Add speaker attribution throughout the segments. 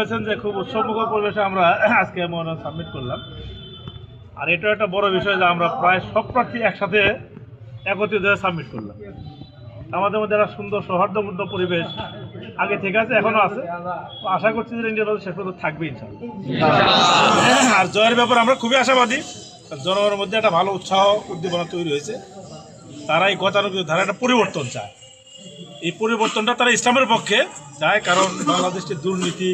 Speaker 1: বলেছেন যে খুব উৎসবমুখর পরিবেশে আমরা আজকে মনোনয়ন সাবমিট করলাম। আর এটা একটা বড় বিষয় যে আমরা প্রায় সব প্রার্থী একসাথে একত্রিত হয়ে সাবমিট করলাম। আমাদের মধ্যে একটা সুন্দর সৌহার্দ্যপূর্ণ পরিবেশ আগে থেকে আছে, এখনও আছে। তো আশা করছি যে ইন্ডিয়ার মধ্যে শেষ পর্যন্ত থাকবে আর জয়ের ব্যাপারে আমরা খুবই আশাবাদী। জনগণের মধ্যে একটা ভালো উৎসাহ, উদ্দীপনা তৈরি হয়েছে। তারা এই গতানুগতিক ধারা একটা পরিবর্তন চায়। এই পরিবর্তনটা তারা ইসলামের পক্ষে চায় কারণ বাংলাদেশের দুর্নীতি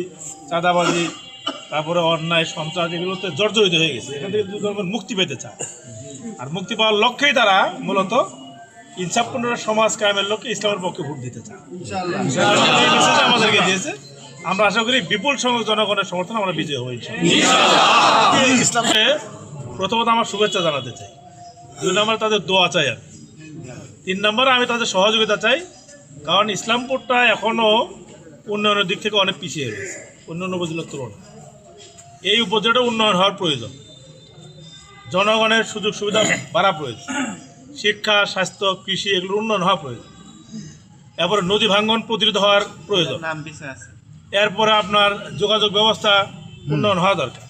Speaker 1: চাঁদাবাজি তারপরে অন্যায় সন্ত্রাস এগুলোতে জর্জরিত হয়ে গেছে। এখান থেকে জনগণ মুক্তি পেতে চায়। আর মুক্তি পাওয়ার লক্ষ্যেই তারা মূলত ইনসাফপূর্ণ সমাজ কায়েমের লক্ষ্যে ইসলামের পক্ষে ভোট দিতে চায়। আমাদেরকে দিয়েছে। আমরা আশা করি বিপুল সংখ্যক জনগণের সমর্থন আমরা বিজয় ইনশাআল্লাহ। ইসলামকে প্রথমত আমার শুভেচ্ছা জানাতে চাই। দুই নম্বর তাদের দোয়া চাই আর তিন নম্বরে আমি তাদের সহযোগিতা চাই। কারণ ইসলামপুরটা এখনও উন্নয়নের দিক থেকে অনেক পিছিয়ে রয়েছে অন্যান্য উপজেলার তুলনায়। এই উপজেলাটা উন্নয়ন হওয়ার প্রয়োজন। জনগণের সুযোগ সুবিধা বাড়া প্রয়োজন। শিক্ষা স্বাস্থ্য কৃষি এগুলোর উন্নয়ন হওয়া প্রয়োজন। এরপরে নদী ভাঙ্গন প্রতিরোধ হওয়ার প্রয়োজন। এরপরে আপনার যোগাযোগ ব্যবস্থা উন্নয়ন হওয়া দরকার।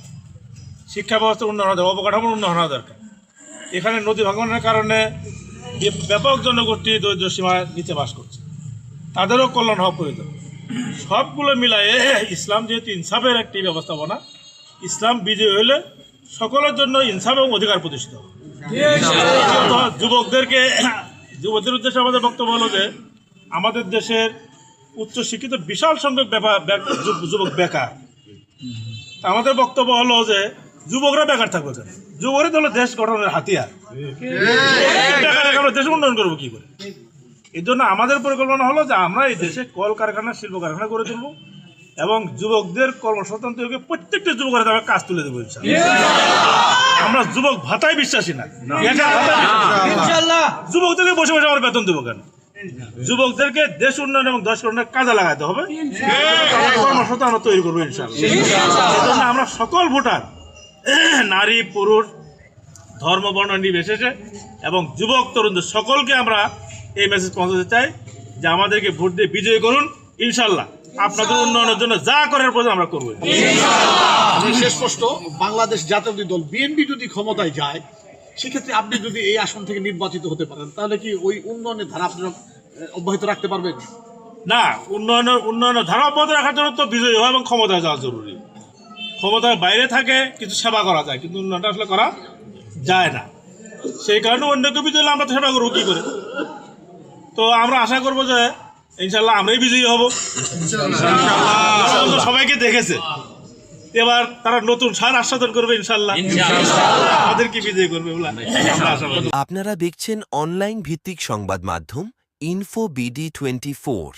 Speaker 1: শিক্ষা ব্যবস্থা উন্নয়ন হওয়া দরকার অবকাঠামোর উন্নয়ন হওয়া দরকার। এখানে নদী ভাঙ্গনের কারণে ব্যাপক জনগোষ্ঠী দরিদ্র সীমার নিচে বাস করছে। তাদেরও কল্যাণ হওয়া প্রয়োজন। সবগুলো মিলায়ে ইসলাম যেহেতু ইনসাফের একটি ব্যবস্থাপনা ইসলাম বিজয় হলে সকলের জন্য ইনসাফ এবং অধিকার প্রতিষ্ঠিত হবে। যুবকদেরকে যুবকদের উদ্দেশ্যে আমাদের বক্তব্য হলো যে আমাদের দেশের উচ্চ শিক্ষিত বিশাল সংখ্যক যুবক বেকার। আমাদের বক্তব্য হলো যে যুবকরা বেকার থাকবে কেন? যুবকরা তো হলো দেশ গঠনের হাতিয়ার। দেশ উন্নয়ন করব কি করে? এই জন্য আমাদের পরিকল্পনা হলো যে আমরা এই দেশে কলকারখানা শিল্প কারখানা করে তুলবো এবং যুবকদের কর্মসংস্থান তৈরি প্রত্যেকটা যুবকের আমরা কাজ তুলে দেবো আমরা যুবক ভাতায় বিশ্বাসী না। যুবকদেরকে বসে বসে আমরা বেতন দেবো কেন? যুবকদেরকে দেশ উন্নয়ন এবং দেশ উন্নয়নের কাজে লাগাতে হবে। কর্মসংস্থান আমরা তৈরি করব ইনশাআল্লাহ। সেজন্য আমরা সকল ভোটার নারী পুরুষ ধর্ম বর্ণ নির্বিশেষে এবং যুবক তরুণদের সকলকে আমরা এই মেসেজ পৌঁছাতে চাই যে আমাদেরকে ভোট দিয়ে বিজয়ী করুন ইনশাল্লাহ আপনাদের উন্নয়নের জন্য যা করার প্রয়োজন আমরা করব।
Speaker 2: শেষ প্রশ্ন বাংলাদেশ জাতীয় দল বিএনপি যদি ক্ষমতায় যায় সেক্ষেত্রে আপনি যদি এই আসন থেকে নির্বাচিত হতে পারেন তাহলে কি ওই উন্নয়নের ধারা আপনারা অব্যাহত রাখতে পারবেন?
Speaker 1: না উন্নয়নের উন্নয়নের ধারা অব্যাহত রাখার জন্য তো বিজয়ী হওয়া এবং ক্ষমতায় যাওয়া জরুরি। ক্ষমতার বাইরে থাকে কিছু সেবা করা যায় কিন্তু উন্নয়নটা আসলে করা যায় না। সেই কারণে অন্যকে বিজয়ী হলে আমরা তো সেবা করব কী করে? তো আমরা আশা করব যে ইনশাল্লাহ আমরাই বিজয়ী হব। সবাইকে দেখেছে। এবার তারা নতুন সার আস্বাদন করবে ইনশাল্লাহ। তাদেরকে কি বিজয়ী করবে
Speaker 3: আপনারা দেখছেন অনলাইন ভিত্তিক সংবাদ মাধ্যম ইনফো বিডি টোয়েন্টি ফোর